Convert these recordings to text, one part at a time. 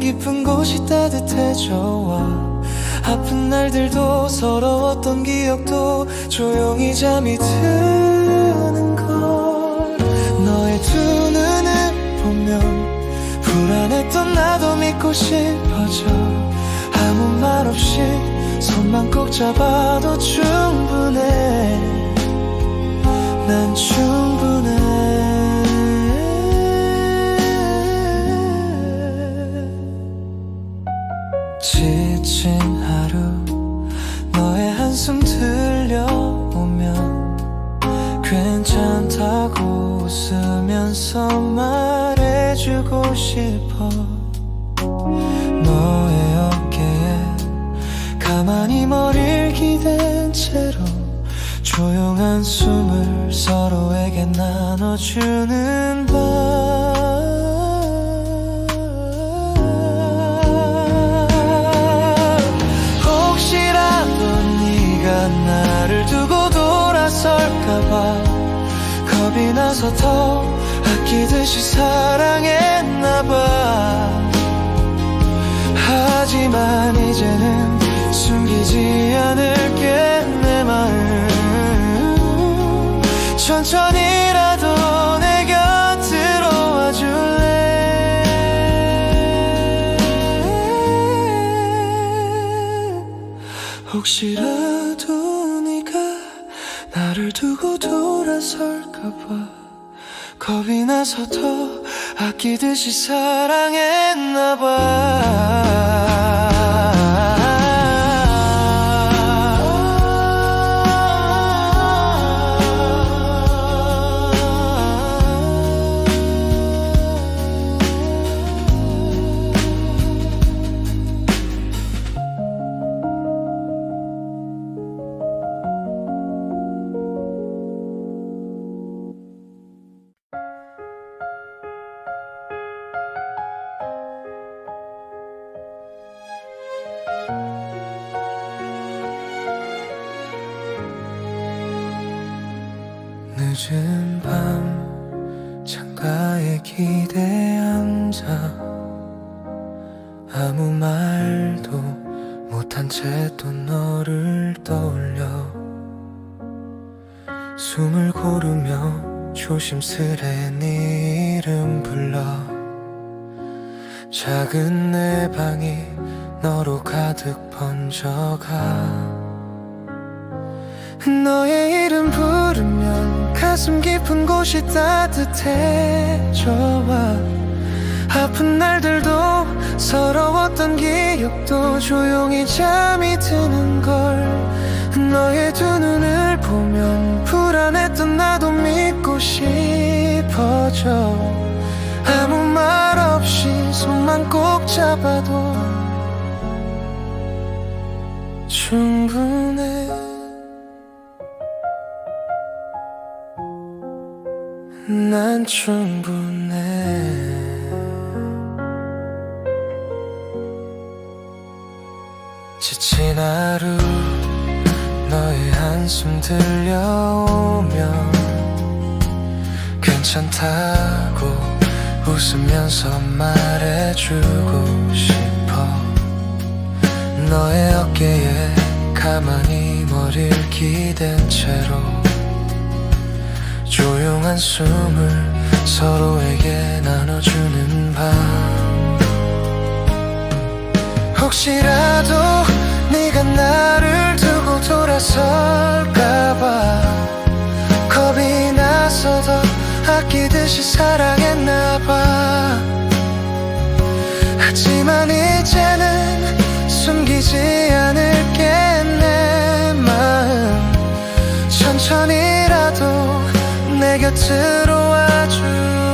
깊은 곳이 따뜻해져와. 아픈 날들도 서러웠던 기억도 조용히 잠이 드는 걸. 너의 두 눈을 보면 불안했던 나도 믿고 싶어져. 아무 말 없이 손만 꼭 잡아도 충분해. 난 충분해 나눠주는 밤 혹시라도 네가 나를 두고 돌아설까봐 겁이 나서 더 아끼듯이 사랑했나봐. 하지만 이제는 숨기지 않을게 내 마음. 천천히라도 혹시라도 네가 나를 두고 돌아설까봐 겁이 나서 더 아끼듯이 사랑했나봐 늦은 밤 창가에 기대 앉아 아무 말도 못한 채 또 너를 떠올려. 숨을 고르며 조심스레 네 이름 불러. 작은 내 방이 너로 가득 번져가 너의 이름 부르면 가슴 깊은 곳이 따뜻해져와 아픈 날들도 서러웠던 기억도 조용히 잠이 드는 걸. 너의 두 눈을 보면 불안했던 나도 믿고 싶어져. 아무 말 없이 손만 꼭 잡아도 충분 난 충분해. 지친 하루 너의 한숨 들려오면 괜찮다고 웃으면서 말해주고 싶어. 너의 어깨에 가만히 머리를 기댄 채로 조용한 숨을 서로에게 나눠주는 밤. 혹시라도 네가 나를 두고 돌아설까봐 겁이 나서 더 아끼듯이 사랑했나봐. 하지만 이제는 숨기지 않을 곁으로 와줄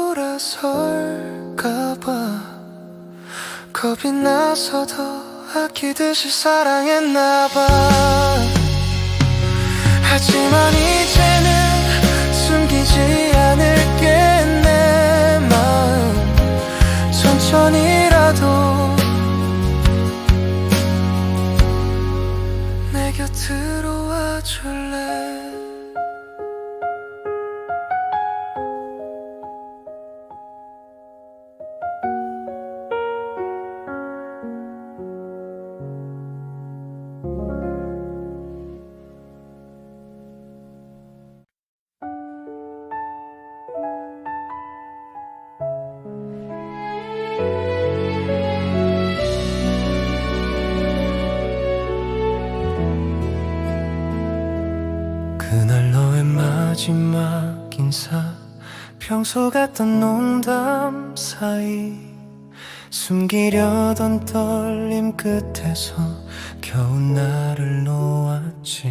돌아설까봐 겁이 나서 더 아끼듯이 사랑했나봐. 하지만 이제는 숨기지 않을게 내 마음. 천천히라도 내 곁으로 와줄래 마지막 인사. 평소 같던 농담 사이 숨기려던 떨림 끝에서 겨우 나를 놓았지.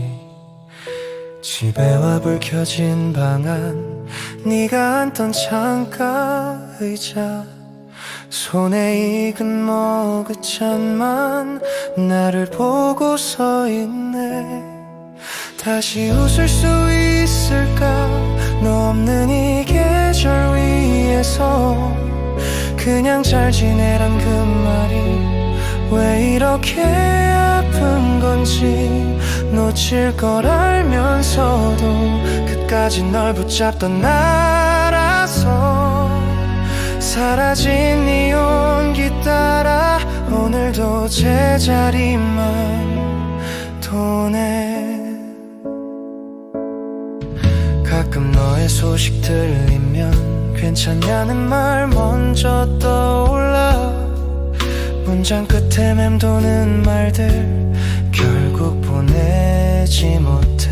집에 와 불 켜진 방 안 네가 앉던 창가 의자. 손에 익은 머그잔만 나를 보고 서 있네 다시 웃을 수 있을까? 너 없는 이 계절 위에서 그냥 잘 지내란 그 말이 왜 이렇게 아픈 건지 놓칠 걸 알면서도 끝까지 널 붙잡던 나라서 사라진 네 온기 따라 오늘도 제자리만 도네 가끔 너의 소식 들리면 괜찮냐는 말 먼저 떠올라. 문장 끝에 맴도는 말들 결국 보내지 못해.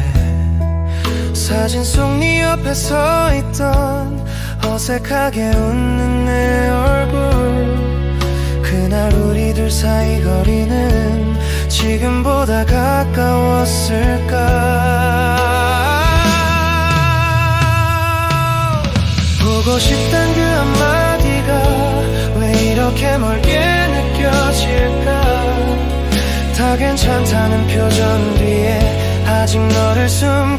사진 속 네 옆에 서 있던 어색하게 웃는 내 얼굴. 그날 우리들 사이 거리는 지금보다 가까웠을까 보고 싶단 그 한마디가 왜 이렇게 멀게 느껴질까? 다 괜찮다는 표정 뒤에 아직 너를 숨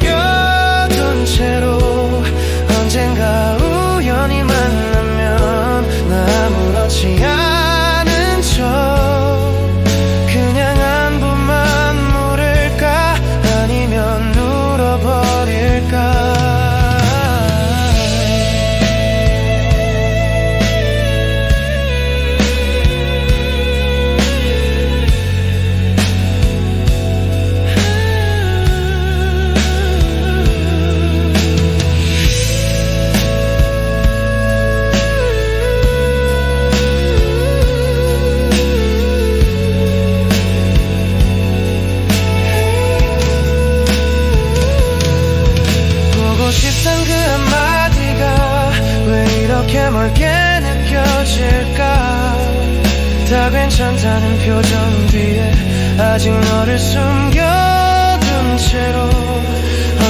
멀게 느껴질까? 다 괜찮다는 표정 뒤에 아직 너를 숨겨둔 채로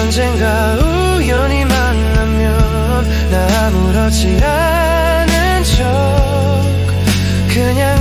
언젠가 우연히 만나면 나 아무렇지 않은 척 그냥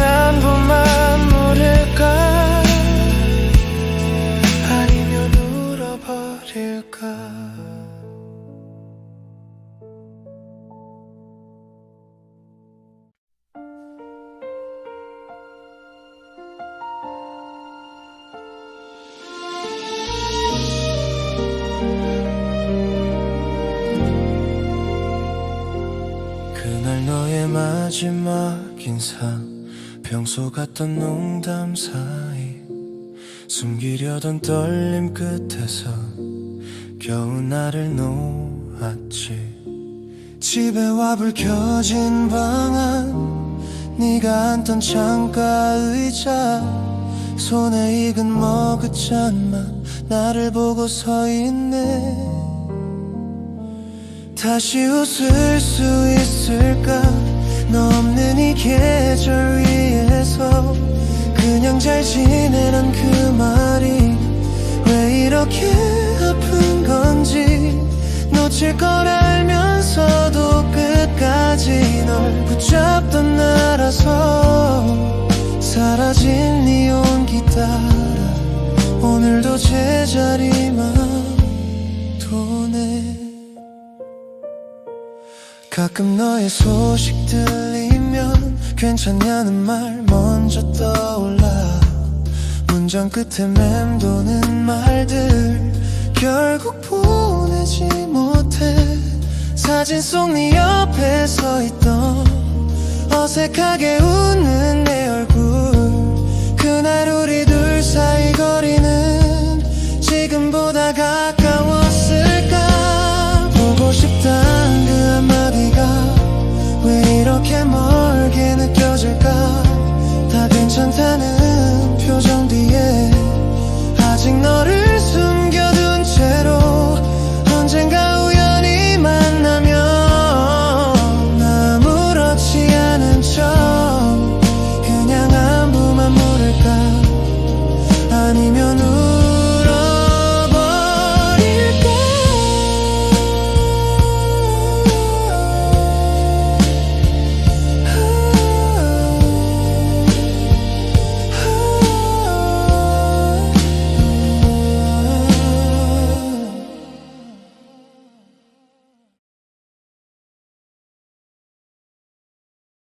그날 너의 마지막 인사 평소 같던 농담 사이. 숨기려던 떨림 끝에서 겨우 나를 놓았지. 집에 와 불 켜진 방 안. 네가 앉던 창가 의자. 손에 익은 머그잔만 나를 보고 서 있네 다시 웃을 수 있을까? 너 없는 이 계절 위에서 그냥 잘 지내란 그 말이 왜 이렇게 아픈 건지 놓칠 걸 알면서도 붙잡던 나라서 사라진 네 온기 따라 오늘도 제자리만 가끔 너의 소식 들리면 괜찮냐는 말 먼저 떠올라. 문장 끝에 맴도는 말들 결국 보내지 못해. 사진 속 네 옆에 서 있던 어색하게 웃는 내 얼굴. 그날 우리 둘 사이 거리는 tenet